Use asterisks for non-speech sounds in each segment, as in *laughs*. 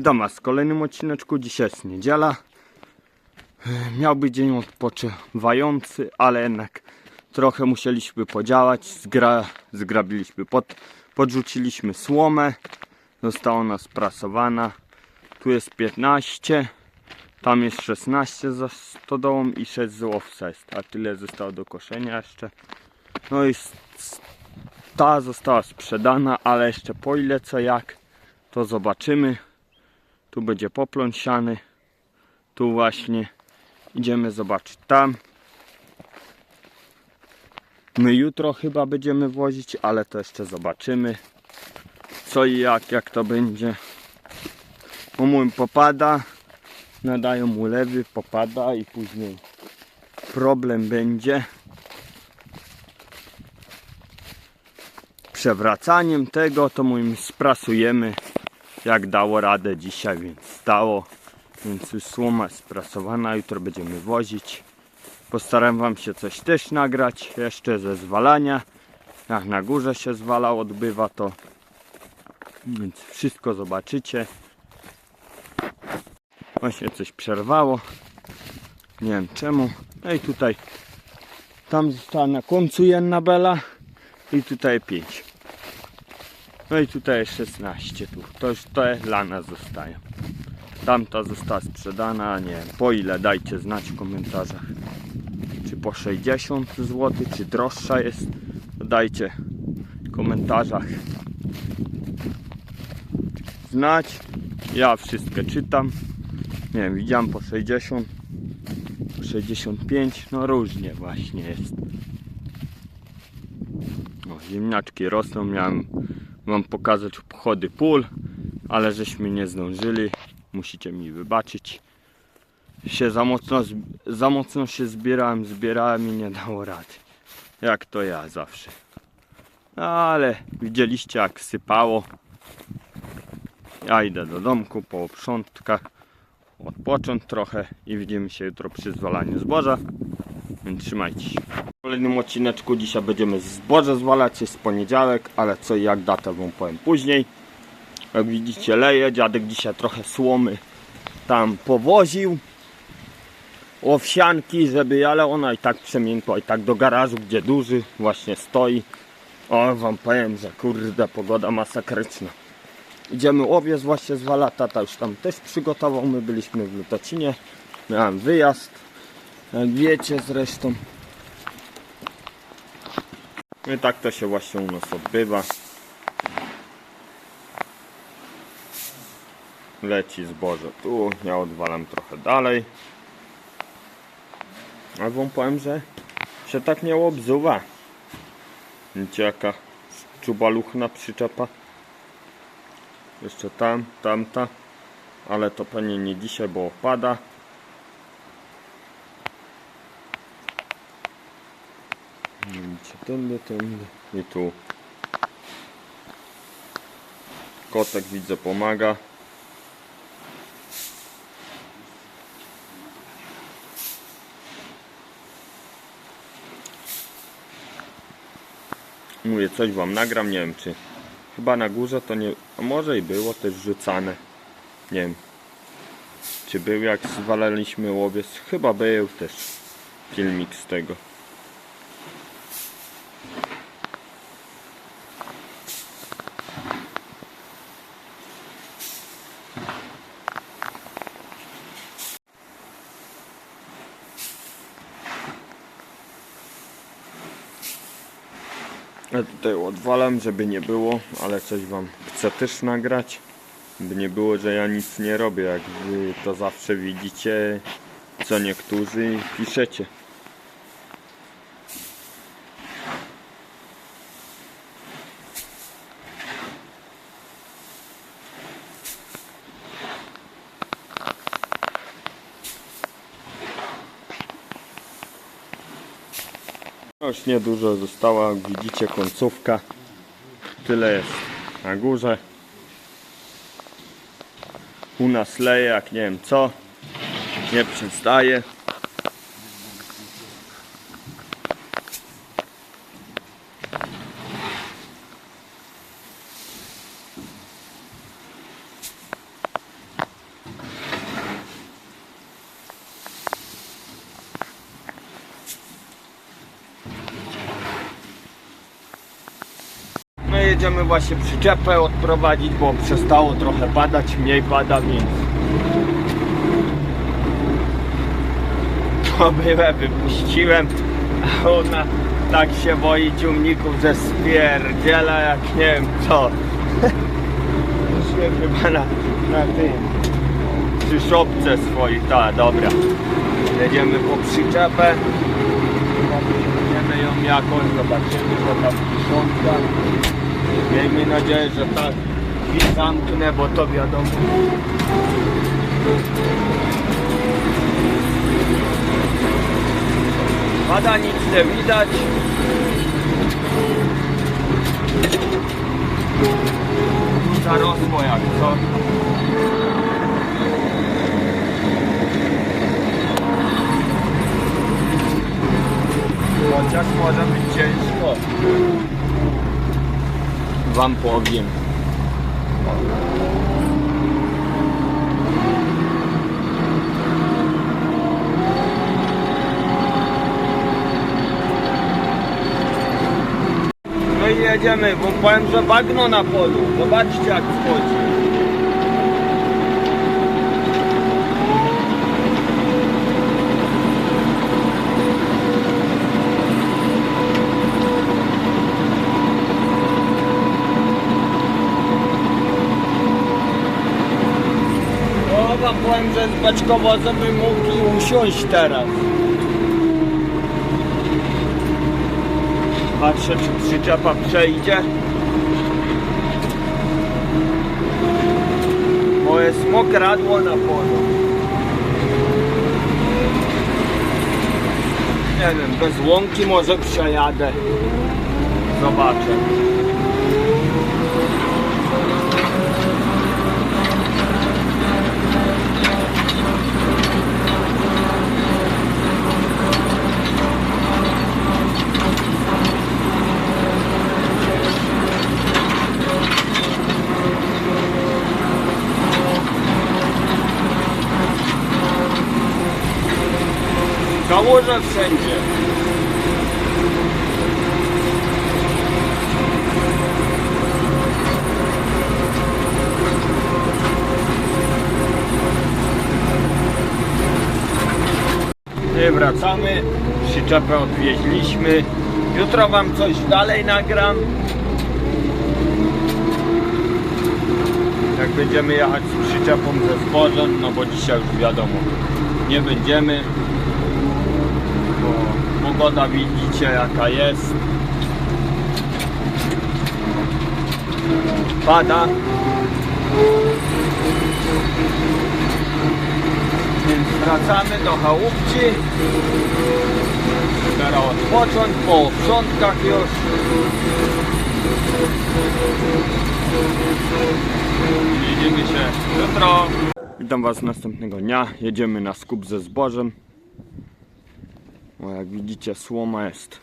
Witam Was w kolejnym odcineczku. Dzisiaj jest niedziela. Miał być dzień odpoczywający, ale jednak trochę musieliśmy podziałać. Zgra, zgrabiliśmy, pod, podrzuciliśmy słomę. Została ona sprasowana. Tu jest 15, tam jest 16 za stodołą i 6 z. A tyle zostało do koszenia jeszcze. No i ta została sprzedana, ale jeszcze po ile co jak to zobaczymy. Tu będzie poplon siany. Tu właśnie idziemy zobaczyć tam. My jutro chyba będziemy wozić, ale to jeszcze zobaczymy. Co i jak, jak to będzie. Bo mój popada, nadają mu lewy, popada i później problem będzie. Przewracaniem tego to mój sprasujemy jak dało radę dzisiaj, więc stało. Więc już słoma jest sprasowana, jutro będziemy wozić. Postaram wam się coś też nagrać, jeszcze ze zwalania. Jak na górze się zwalał, odbywa to. Więc wszystko zobaczycie. Właśnie coś przerwało. Nie wiem czemu. No i tutaj tam została na końcu jedna bela i tutaj 5. No i tutaj jest 16 tu. To już te dla nas zostają. Tamta została sprzedana, nie wiem, po ile dajcie znać w komentarzach. Czy po 60 zł, czy droższa jest, dajcie w komentarzach znać. Ja wszystkie czytam. Nie wiem, widziałem po 60, po 65, no różnie właśnie jest. O, ziemniaczki rosną, miałem wam pokazać obchody pól, ale żeśmy nie zdążyli. Musicie mi wybaczyć. Się za mocno, za mocno się zbierałem, zbierałem i nie dało rady. Jak to ja zawsze. Ale widzieliście jak sypało. Ja idę do domku po oprzątkach, odpocząć trochę i widzimy się jutro przy zwalaniu zboża. Więc trzymajcie się. Kolejnym odcineczku dzisiaj będziemy zboże zwalać, jest poniedziałek, ale co i jak datę wam powiem później. Jak widzicie leje, dziadek dzisiaj trochę słomy tam powoził. Owsianki, żeby, ale ona i tak przemiękła i tak do garażu, gdzie duży właśnie stoi. O, wam powiem, że kurde, pogoda masakryczna. Idziemy owiec właśnie zwala, tata już tam też przygotował, my byliśmy w Lutocinie. Miałem wyjazd, jak wiecie zresztą. No i tak to się właśnie u nas odbywa. Leci zboże tu, ja odwalam trochę dalej. A wam powiem, że się tak nie obzuwa. Widzicie jaka czubaluchna przyczepa. Jeszcze tam, tamta. Ale to pewnie nie dzisiaj, bo opada. Widzicie, tędy, tędy i tu. Kotek widzę pomaga. Mówię, coś wam nagram, nie wiem czy chyba na górze to nie, a może i było też rzucane. Nie wiem. Czy był jak zwalaliśmy łowiec? Chyba był też filmik z tego. Ja tutaj odwalam, żeby nie było, ale coś wam chcę też nagrać. By nie było, że ja nic nie robię, jak wy to zawsze widzicie, co niektórzy piszecie. Już niedużo została, widzicie końcówka. Tyle jest na górze. U nas leje jak nie wiem co. Nie przestaje. Jedziemy właśnie przyczepę odprowadzić, bo przestało trochę padać, mniej pada, więc to byłe wypuściłem, a ona tak się boi ciumników, że spierdziela jak nie wiem co. *laughs* Już nie chyba na, na tym, przy szopce swojej, ta, dobra. Jedziemy po przyczepę, ją jakoś, zobaczymy co tam pisząca. Miejmy nadzieję, że tak zamknę, bo to wiadomo. Pada nic nie widać. Zarosło jak co. Chociaż może być. Wam powiem. No i jedziemy, bo powiem, że bagno na polu. Zobaczcie jak wchodzi. Powiem, że z beczkowozem bym mógł i usiąść teraz. Patrzę, czy przyczepa przejdzie. Bo jest mokradło na polu. Nie wiem, bez łąki może przejadę. Zobaczę. Kałuże wszędzie. Wracamy, przyczepę odwieźliśmy. Jutro wam coś dalej nagram. Jak będziemy jechać z przyczepą ze zbożem, no bo dzisiaj już wiadomo, nie będziemy pogoda widzicie jaka jest. Pada. Więc wracamy do chałupci. Teraz odpocząć po oprzątkach już. Widzimy się jutro. Witam Was następnego dnia. Jedziemy na skup ze zbożem. O, jak widzicie, słoma jest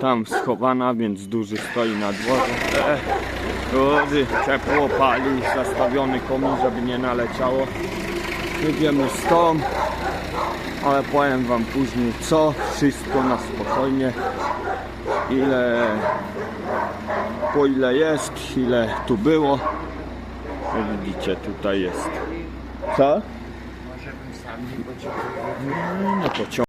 tam schowana, więc duży stoi na dworze. E, duży, ciepło pali, zastawiony komin, żeby nie naleciało. Jedziemy stąd, ale powiem wam później co, wszystko na spokojnie. Ile, po ile jest, ile tu było. Jak widzicie, tutaj jest. Co? Może bym sam nie pociągnął. No pociąg.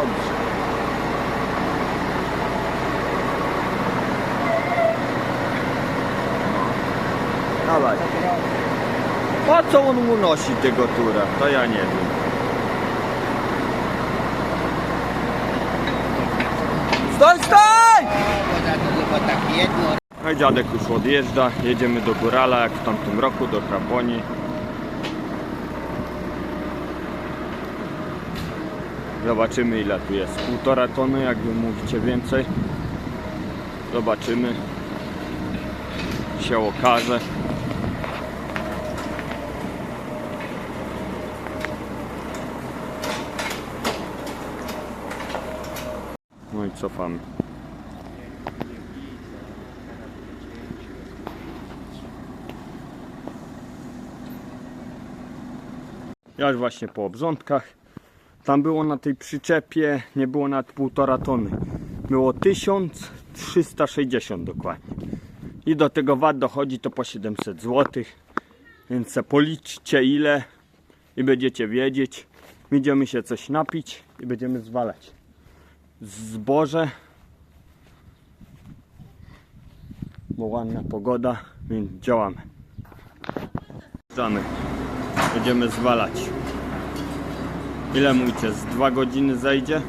Dobrze. Dawaj. Po co on unosi tego tura? To ja nie wiem. Tak jedno. No i dziadek już odjeżdża, jedziemy do Górala jak w tamtym roku, do Kraponii. Zobaczymy ile tu jest. Półtora tony, jak wy mówicie więcej. Zobaczymy. Się okaże. No i cofamy. Ja już właśnie po obrządkach. Tam było na tej przyczepie, nie było nawet półtora tony. Było 1360 dokładnie. I do tego VAT dochodzi to po 700 zł. Więc policzcie ile i będziecie wiedzieć. Idziemy się coś napić i będziemy zwalać zboże. Bo ładna pogoda, więc działamy. Będziemy zwalać. Ile mówicie? Z dwa godziny zejdzie?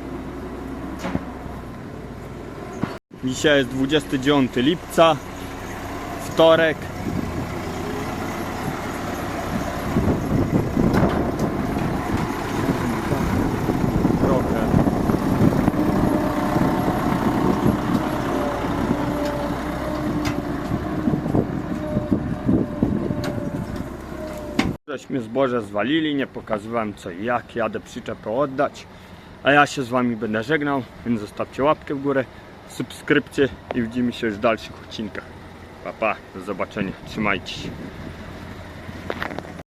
Dzisiaj jest 29 lipca, wtorek. Trochę. Żeśmy zboże zwalili, nie pokazywałem co i jak, jadę przyczepę oddać. A ja się z wami będę żegnał, więc zostawcie łapkę w górę, subskrypcję i widzimy się już w dalszych odcinkach. Pa pa, do zobaczenia, trzymajcie się.